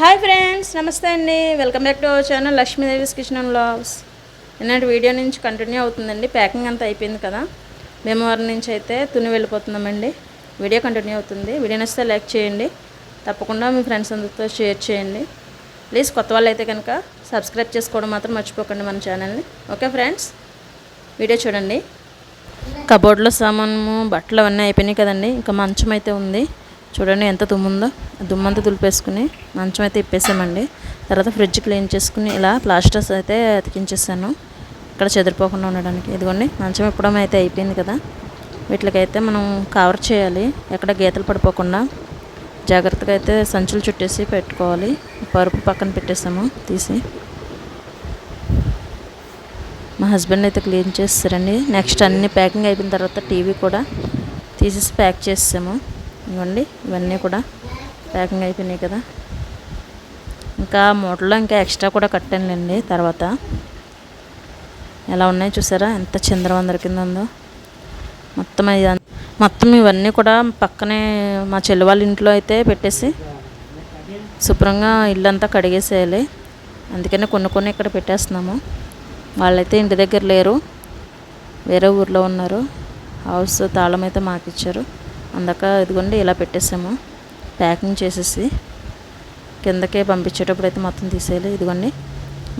Hi friends నమస్తే అండి. Welcome back to our channel Lakshmidevi's kitchen and blogs. నిన్నటి video నుంచి కంటిన్యూ అవుతుందండి. ప్యాకింగ్ అంతా అయిపోయింది కదా. భీమవరం నుంచి అయితే తుని వెళ్ళిపోతున్నామండి. వీడియో కంటిన్యూ అవుతుంది. వీడియో నచ్చితే లైక్ చేయండి. తప్పకుండా మీ ఫ్రెండ్స్ అందరితో షేర్ చేయండి. ప్లీజ్ కొత్త వాళ్ళు అయితే కనుక సబ్స్క్రైబ్ చేసుకోవడం మాత్రం మర్చిపోకండి మన ఛానల్ని. ఓకే ఫ్రెండ్స్ వీడియో చూడండి. కబోర్డ్లో సామాను బట్టలు అవన్నీ అయిపోయినాయి కదండి. ఇంకా మంచం అయితే ఉంది. చూడండి ఎంత దుమ్ముందో. ఆ దుమ్మంతా దులిపేసుకుని మంచం అయితే ఇప్పేసామండి. తర్వాత ఫ్రిడ్జ్ క్లీన్ చేసుకుని ఇలా ప్లాస్టర్స్ అయితే అతికించేసాను. ఇక్కడ చెదిరిపోకుండా ఉండడానికి. ఇదిగోండి మంచం ఇప్పడం అయితే అయిపోయింది కదా. వీటికైతే మనం కవర్ చేయాలి. ఎక్కడ గీతలు పడిపోకుండా జాగ్రత్తగా అయితే సంచులు చుట్టేసి పెట్టుకోవాలి. పరుపు పక్కన పెట్టేసాము తీసి. మా హస్బెండ్ అయితే క్లీన్ చేస్తారండి నెక్స్ట్ అన్ని ప్యాకింగ్ అయిపోయిన తర్వాత టీవీ కూడా తీసేసి ప్యాక్ చేసాము ఇవ్వండి ఇవన్నీ కూడా ప్యాకింగ్ అయిపోయినాయి కదా. ఇంకా మూటలో ఇంకా ఎక్స్ట్రా కూడా కట్టానులేండి తర్వాత. ఎలా ఉన్నాయి చూసారా? ఎంత చంద్రవందర కింద ఉందో. మొత్తం ఇది మొత్తం ఇవన్నీ కూడా పక్కనే మా చెల్లి వాళ్ళ ఇంట్లో అయితే పెట్టేసి శుభ్రంగా ఇల్లంతా కడిగేసేయాలి. అందుకనే కొన్ని కొన్ని ఇక్కడ పెట్టేస్తున్నాము. వాళ్ళైతే ఇంటి దగ్గర లేరు. వేరే ఊర్లో ఉన్నారు. హౌస్ తాళం అయితే మాకు ఇచ్చారు అందాక ఇదిగోండి ఇలా పెట్టేసాము. ప్యాకింగ్ చేసేసి కిందకే పంపించేటప్పుడు అయితే మొత్తం తీసేయాలి. ఇదిగోండి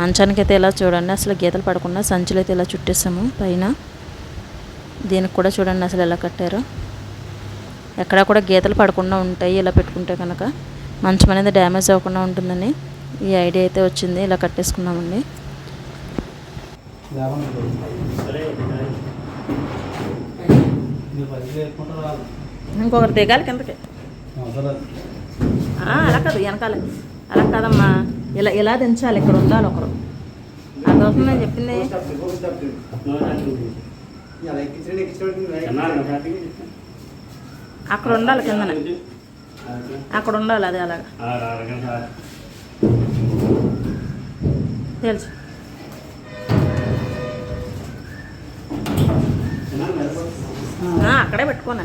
మంచానికి అయితే ఇలా చూడండి అసలు గీతలు పడకుండా సంచులు అయితే ఇలా చుట్టేసాము. పైన దీనికి కూడా చూడండి అసలు ఎలా కట్టారు. ఎక్కడ కూడా గీతలు పడకుండా ఉంటాయి ఇలా పెట్టుకుంటే కనుక మంచం అనేది డ్యామేజ్ అవ్వకుండా ఉంటుందని ఈ ఐడియా అయితే వచ్చింది. ఇలా కట్టేసుకున్నామండి. ఇంకొకరు దిగాలి కిందకి. అలా కాదు వెనకాల. అలా కాదమ్మా. ఇలా ఇలా దించాలి ఇక్కడ ఉండాలి ఒకరు. అదవుతుంది నేను చెప్పింది? అక్కడ ఉండాలి కిందన. అక్కడ ఉండాలి అది అలాగా. తెలుసు అక్కడే పెట్టుకోనా?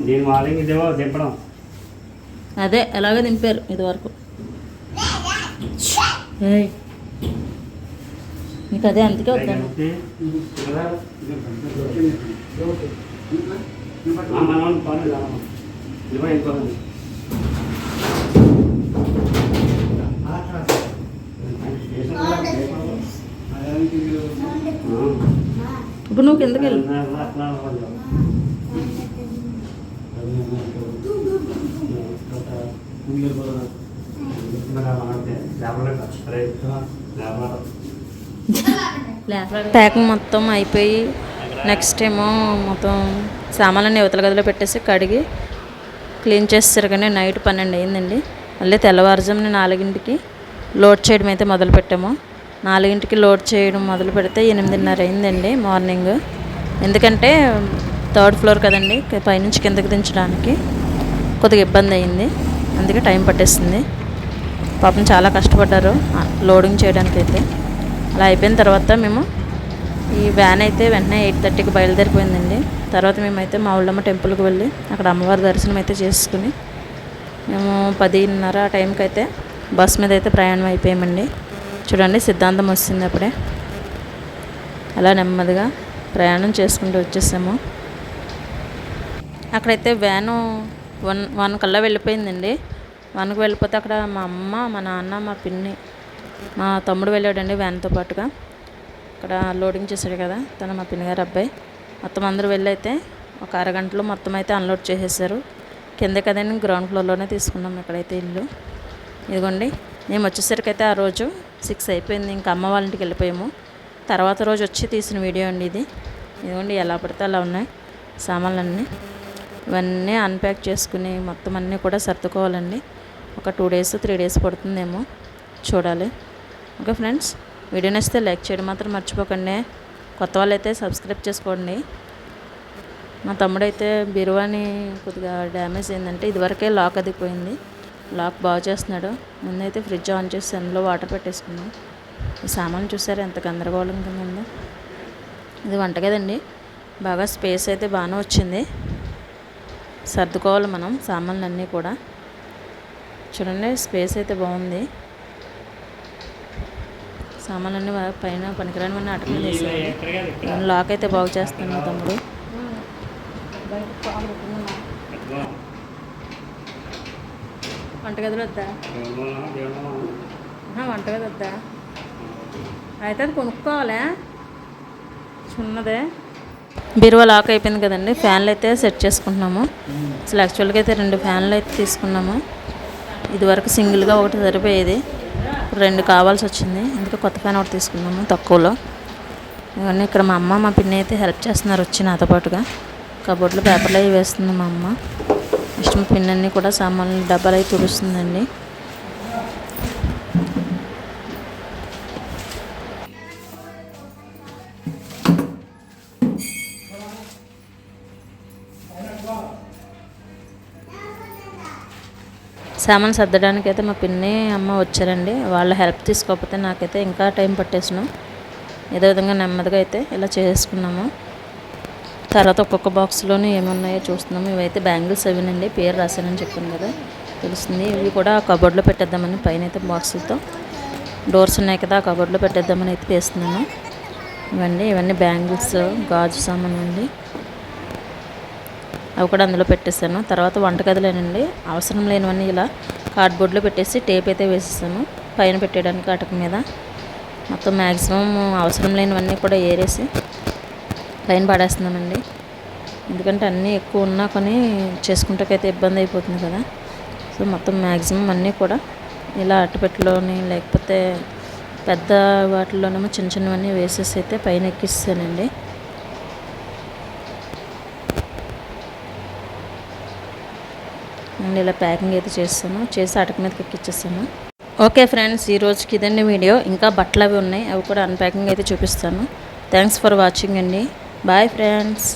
దీని వాళ్ళకి ఇదేవో దింపడం అదే ఎలాగో దింపారు ఇది వరకు ఏయ్. నీకు అదే అందుకే వద్దాను. మనం ఇప్పుడు నువ్వు కిందకి వెళ్ళు. ప్యాకింగ్ మొత్తం అయిపోయి నెక్స్ట్ ఏమో మొత్తం సామాన్లన్నీ యువతల గదిలో పెట్టేసి కడిగి క్లీన్ చేస్తారు కానీ నైట్ పన్నెండు అయిందండి. మళ్ళీ తెల్లవారుజామున నాలుగింటికి లోడ్ చేయడం అయితే మొదలు పెట్టాము నాలుగింటికి లోడ్ చేయడం మొదలు పెడితే ఎనిమిదిన్నర అయిందండి మార్నింగ్. ఎందుకంటే థర్డ్ ఫ్లోర్ కదండి పైనుంచి కిందకి దించడానికి కొద్దిగా ఇబ్బంది అయింది. అందుకే టైం పట్టేస్తుంది పాపం చాలా కష్టపడ్డారు లోడింగ్ చేయడానికి అయితే అలా అయిపోయిన తర్వాత మేము ఈ వ్యాన్ అయితే వెంటనే ఎయిట్ థర్టీకి బయలుదేరిపోయిందండి. తర్వాత మేమైతే మా ఊళ్ళమ్మ టెంపుల్కి వెళ్ళి అక్కడ అమ్మవారి దర్శనం అయితే చేసుకుని మేము పదిన్నర ఆ టైంకి అయితే బస్ మీద అయితే ప్రయాణం అయిపోయామండి. చూడండి సిద్ధాంతం వస్తుంది అప్పుడే. అలా నెమ్మదిగా ప్రయాణం చేసుకుంటూ వచ్చేసాము. అక్కడైతే వ్యాను వన్ వన్ కల్లా వెళ్ళిపోయిందండి. వన్కి వెళ్ళిపోతే అక్కడ మా అమ్మ మా నాన్న మా పిన్ని మా తమ్ముడు వెళ్ళాడండి వ్యాన్తో పాటుగా. అక్కడ లోడింగ్ చేశాడు కదా తను మా పిన్నిగారు అబ్బాయి. మొత్తం అందరూ వెళ్ళైతే ఒక అరగంటలో మొత్తం అయితే అన్లోడ్ చేసేసారు. కింద కదండి గ్రౌండ్ ఫ్లోర్లోనే తీసుకున్నాం ఇక్కడైతే ఇల్లు. ఇదిగోండి మేము వచ్చేసరికి అయితే ఆ రోజు సిక్స్ అయిపోయింది. ఇంకా అమ్మ వాళ్ళ ఇంటికి వెళ్ళిపోయాము. తర్వాత రోజు వచ్చి తీసిన వీడియో అండి ఇది. ఇదిగోండి ఎలా పడితే అలా ఉన్నాయి సామాన్లన్నీ. ఇవన్నీ అన్ప్యాక్ చేసుకుని మొత్తం అన్నీ కూడా సర్దుకోవాలండి. ఒక టూ డేస్ త్రీ డేస్ పడుతుందేమో చూడాలి. ఓకే ఫ్రెండ్స్ వీడియో నచ్చితే లైక్ చేయడం మాత్రం మర్చిపోకండి. కొత్త వాళ్ళైతే సబ్స్క్రైబ్ చేసుకోండి. మా తమ్ముడైతే బిరువాని కొద్దిగా డ్యామేజ్ అయిందంటే ఇదివరకే లాక్ అదిపోయింది లాక్ బాగు చేస్తున్నాడు. ముందైతే ఫ్రిడ్జ్ ఆన్ చేసి అందులో వాటర్ పెట్టేసుకున్నాం. ఈ సామాన్లు చూసారు? ఎంత గందరగోళం కింద ఉందో. ఇది వంటగదండి బాగా స్పేస్ అయితే బాగానే వచ్చింది. సర్దుకోవాలి మనం సామాన్లు కూడా. చూడండి స్పేస్ అయితే బాగుంది. సామాన్లన్నీ వా- పైన పనికిరానివన్నీ అటకం ఇలా చేసాయి ఎక్కడ కాదు ఇక్కడ లాక్ అయితే బాగు చేస్తున్నాను తమ్ముడు. వంటగదిలో వద్దా? వంటగది వద్దా? అయితే అది కొనుక్కోవాలా? చిన్నదే. బీరువా లాక్ అయిపోయింది కదండి ఫ్యాన్లు అయితే సెట్ చేసుకుంటున్నాము. అసలు యాక్చువల్గా అయితే రెండు ఫ్యాన్లు అయితే తీసుకున్నాము. ఇదివరకు సింగిల్గా ఒకటి సరిపోయేది. ఇప్పుడు రెండు కావాల్సి వచ్చింది అందుకే కొత్త ఫ్యాన్ ఒకటి తీసుకున్నాము తక్కువలో. ఇవన్నీ ఇక్కడ మా అమ్మ మా పిన్ని అయితే హెల్ప్ చేస్తున్నారు వచ్చి నాతో పాటుగా. కబోర్డ్లో పేపర్లు అవి వేస్తుంది మా అమ్మ. ఇష్టం మా అన్నీ కూడా సామాన్లు డబ్బాలు అవి తుడుస్తుందండి. సామాన్ సర్దడానికి అయితే మా పిన్ని అమ్మ వచ్చారండి. వాళ్ళ హెల్ప్ తీసుకోకపోతే నాకైతే ఇంకా టైం పట్టేసినాం. ఏదో విధంగా నెమ్మదిగా అయితే ఇలా చేసుకున్నాము. తర్వాత ఒక్కొక్క బాక్స్లోనే ఏమున్నాయో చూస్తున్నాము ఇవైతే బ్యాంగిల్స్ అవినండి. పేరు రాశానని చెప్పాను కదా. తెలుస్తుంది. ఇవి కూడా కబోర్డ్లో పెట్టేద్దామని పైన అయితే బాక్సులతో డోర్స్ ఉన్నాయి కదా ఆ కబోర్డ్లో పెట్టేద్దామని అయితే తీస్తున్నాను ఇవన్నీ ఇవన్నీ బ్యాంగిల్స్ గాజు సామాన్ అండి. అవి కూడా అందులో పెట్టేశాను. తర్వాత వంటగదిలేనండి. అవసరం లేనివన్నీ ఇలా కార్డ్బోర్డ్లో పెట్టేసి టేప్ అయితే వేసేసాను. పైన పెట్టేయడానికి అటక మీద. మొత్తం మ్యాక్సిమం అవసరం లేనివన్నీ కూడా ఏరేసి పైన పడేస్తున్నానండి. ఎందుకంటే అన్నీ ఎక్కువ ఉన్నా కానీ చేసుకుంటకైతే ఇబ్బంది అయిపోతుంది కదా. సో మొత్తం మ్యాక్సిమం అన్నీ కూడా ఇలా అట్టపెట్టలోని లేకపోతే పెద్ద వాటిలోనేమో చిన్న చిన్నవన్నీ వేసేసి అయితే పైన ఎక్కిస్తానండి అండ్ ఇలా ప్యాకింగ్ అయితే చేస్తాను. చేసి అటక మీదకి ఎక్కిచ్చేస్తాను. ఓకే ఫ్రెండ్స్ ఈ రోజుకి ఇదండి వీడియో. ఇంకా బట్టలు అవి ఉన్నాయి. అవి కూడా అన్ప్యాకింగ్ అయితే చూపిస్తాను. థ్యాంక్స్ ఫర్ వాచింగ్ అండి. Bye friends